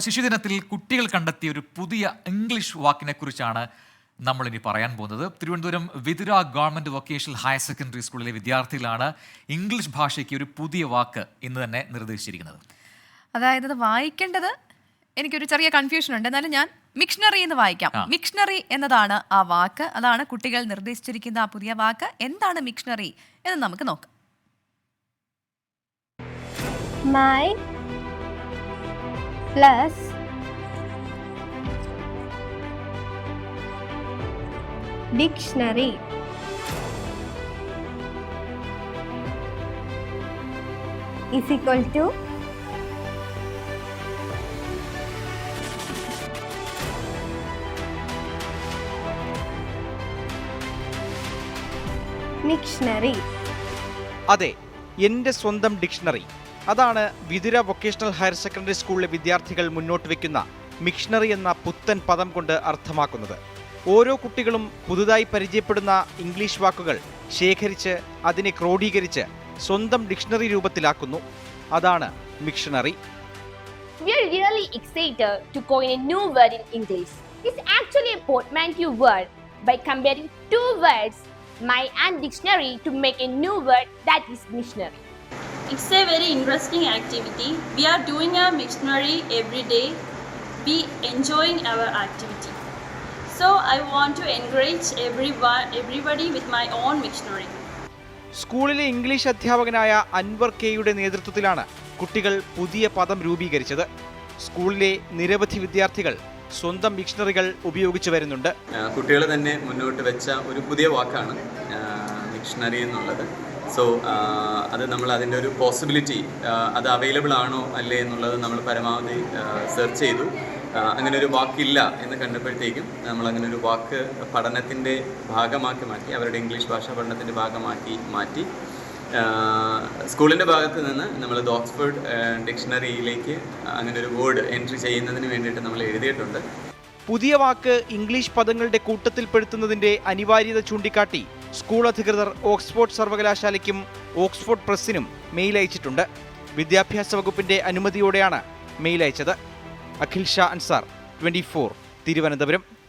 ശിശുദിനത്തിൽ കുട്ടികൾ കണ്ടെത്തിയ ഒരു പുതിയ ഇംഗ്ലീഷ് വാക്കിനെ കുറിച്ചാണ് നമ്മൾ ഇനി പറയാൻ പോകുന്നത്. Thiruvananthapuram Vithura government vocational higher secondary സ്കൂളിലെ വിദ്യാർത്ഥികളാണ് ഇംഗ്ലീഷ് ഭാഷയ്ക്ക് ഒരു പുതിയ വാക്ക് ഇന്ന് തന്നെ നിർദ്ദേശിച്ചിരിക്കുന്നത്. അതായത് ഇത് വായിക്കേണ്ടത് എനിക്കൊരു ചെറിയ കൺഫ്യൂഷൻ ഉണ്ട്. എന്നാലും ഞാൻ മിക്ഷണറി എന്ന് വായിക്കാം. മിക്ഷണറി എന്നതാണ് ആ വാക്ക്. അതാണ് കുട്ടികൾ നിർദ്ദേശിച്ചിരിക്കുന്ന ആ പുതിയ വാക്ക്. എന്താണ് മിക്ഷണറി എന്ന് നമുക്ക് നോക്കാം. My plus dictionary is equal to dictionary അതെ എൻ്റെ സ്വന്തം ഡിക്ഷണറി അതാണ് വിതുര വൊക്കേഷണൽ ഹയർ സെക്കൻഡറി സ്കൂളിലെ വിദ്യാർത്ഥികൾ മുന്നോട്ട് വയ്ക്കുന്ന മിഷണറി എന്ന പുത്തൻ പദം കൊണ്ട് അർത്ഥമാക്കുന്നത് ഓരോ കുട്ടികളും പുതുതായി പരിചയപ്പെടുന്ന ഇംഗ്ലീഷ് വാക്കുകൾ ശേഖരിച്ച് അതിനെ ക്രോഡീകരിച്ച് സ്വന്തം ഡിക്ഷണറി രൂപത്തിലാക്കുന്നു അതാണ് മിക്ഷണറി We are really excited to coin a new word in English. It's actually a portmanteau word by comparing two words, my and dictionary, to make a new word that is missionary. It's a very interesting activity. We are doing a missionary every day. We enjoying our activity. So I want to encourage everyone, everybody with my own missionary. സ്കൂളിലെ English അധ്യാപകനായ അൻവർ കെയുടെ നേതൃത്വത്തിലാണ് കുട്ടികൾ പുതിയ പദം രൂപീകരിച്ചത് സ്കൂളിലെ നിരവധി വിദ്യാർത്ഥികൾ സ്വന്തം മിക്ഷണറികൾ ഉപയോഗിച്ചു വരുന്നുണ്ട് കുട്ടികൾ തന്നെ മുന്നോട്ട് വെച്ച ഒരു പുതിയ വാക്കാണ് മിക്ഷണറി എന്നുള്ളത് സോ അത് നമ്മൾ അതിന്റെ ഒരു പോസിബിലിറ്റി അത് അവൈലബിൾ ആണോ അല്ലേ എന്നുള്ളത് നമ്മൾ പരമാവധി സെർച്ച് ചെയ്തു. അങ്ങനെ ഒരു വാക്കില്ല എന്ന് കണ്ടപ്പോഴത്തേക്കും നമ്മൾ അങ്ങനെ ഒരു വാക്ക് പഠനത്തിന്റെ ഭാഗമാക്കി മാറ്റി അവരുടെ ഇംഗ്ലീഷ് ഭാഷാ പഠനത്തിന്റെ ഭാഗമാക്കി മാറ്റി. സ്കൂളിന്റെ ഭാഗത്ത് നിന്ന് നമ്മൾ ഓക്സ്ഫോർഡ് ഡിക്ഷണറിയിലേക്ക് അങ്ങനെ ഒരു വേർഡ് എൻട്രി ചെയ്യുന്നതിന് വേണ്ടിയിട്ട് നമ്മൾ എഴുതിയിട്ടുണ്ട്. പുതിയ വാക്ക് ഇംഗ്ലീഷ് പദങ്ങളുടെ കൂട്ടത്തിൽപ്പെടുത്തുന്നതിന്റെ അനിവാര്യത ചൂണ്ടിക്കാട്ടി. സ്കൂൾ അധികൃതർ ഓക്സ്ഫോർഡ് സർവകലാശാലയ്ക്കും ഓക്സ്ഫോർഡ് പ്രസ്സിനും മെയിൽ അയച്ചിട്ടുണ്ട്. വിദ്യാഭ്യാസ വകുപ്പിന്റെ അനുമതിയോടെയാണ് മെയിൽ അയച്ചത്. അഖിൽ ഷാ അൻസാർ ട്വന്റി തിരുവനന്തപുരം.